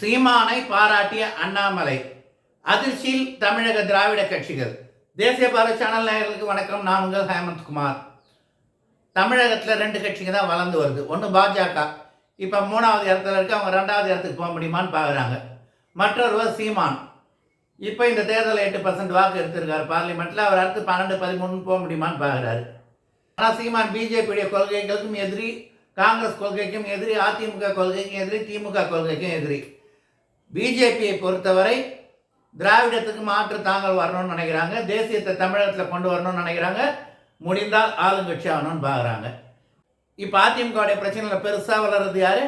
சீமானை பாராட்டிய அண்ணாமலை. அதிர்ச்சியில் தமிழக திராவிட கட்சிகள். தேசிய பாரத் சேனல் நேயர்களுக்கு வணக்கம். நான் உங்கள் ஹேமந்த் குமார். தமிழகத்தில் ரெண்டு கட்சிங்க தான் வளர்ந்து வருது. ஒன்று பாஜக. இப்போ மூணாவது இடத்துல இருக்கு. அவங்க ரெண்டாவது இடத்துக்கு போக முடியுமான்னு பார்க்குறாங்க மற்றொருவர் சீமான். இப்போ இந்த தேர்தலில் எட்டு பர்சன்ட் வாக்கு எடுத்திருக்காரு. பார்லிமெண்ட்டில் அவர் அடுத்து பன்னெண்டு பதிமூணு போக முடியுமான்னு பார்க்குறாரு ஆனால் சீமான் பிஜேபியுடைய கொள்கைகளுக்கும் எதிரி காங்கிரஸ் கொள்கைக்கும் எதிரி அதிமுக கொள்கைக்கும் எதிரி திமுக கொள்கைக்கும் எதிரி. பிஜேபியை பொறுத்தவரை திராவிடத்துக்கு மாற்று தாங்கள் வரணும்னு நினைக்கிறாங்க தேசியத்தை தமிழகத்தில் கொண்டு வரணும்னு நினைக்கிறாங்க முடிந்தால் ஆளுங்கட்சி ஆகணும்னு பார்க்குறாங்க இப்போ அதிமுகவுடைய பிரச்சனையில் பெருசாக வளர்றது யார்?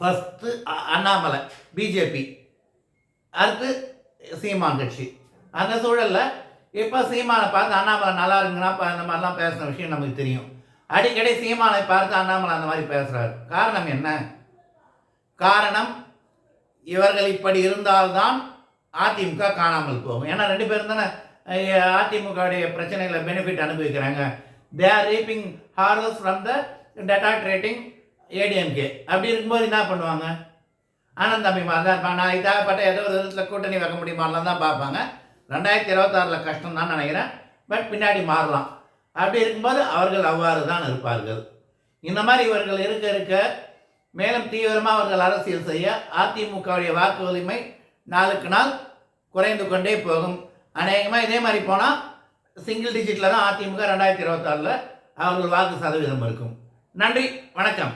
First Annamalai BJP. அடுத்து சீமான் கட்சி. அந்த சூழலில் இப்போ சீமானை பார்த்து அண்ணாமலை நல்லா இருக்குன்னா அந்த மாதிரிலாம் பேசுகிற விஷயம் நமக்கு தெரியும். அடிக்கடி சீமானை பார்த்து அண்ணாமலை அந்த மாதிரி பேசுகிறாரு காரணம் என்ன? காரணம் இவர்கள் இப்படி இருந்தால்தான் அதிமுக காணாமல் போகும். ஏன்னா ரெண்டு பேரும் தானே அதிமுகவுடைய பிரச்சனைகளை benefit அனுபவிக்கிறாங்க. They are reaping harvest from the data trading ADMK அப்படி இருக்கும்போது என்ன பண்ணுவாங்க? ஆனந்த் தம்பி மாதிரி தான் இருப்பாங்க நான் இதாகப்பட்ட ஏதோ ஒரு விதத்தில் கூட்டணி வைக்க முடியுமாலாம் தான் பார்ப்பாங்க. ரெண்டாயிரத்தி இருபத்தாறில் கஷ்டம் தான் நினைக்கிறேன். பட் பின்னாடி மாறலாம். அப்படி இருக்கும்போது அவர்கள் அவ்வாறு தான் இருப்பார்கள். இந்த மாதிரி இவர்கள் இருக்க இருக்க மேலும் தீவிரமாக அவர்கள் அரசியல் செய்ய அதிமுகவுடைய வாக்கு வலிமை நாளுக்கு நாள் குறைந்து கொண்டே போகும். அநேகமாக இதே மாதிரி போனால் சிங்கிள் டிஜிட்டில் தான் அதிமுக ரெண்டாயிரத்தி இருபத்தாறில் அவர்கள் வாக்கு சதவீதம் இருக்கும். நன்றி வணக்கம்.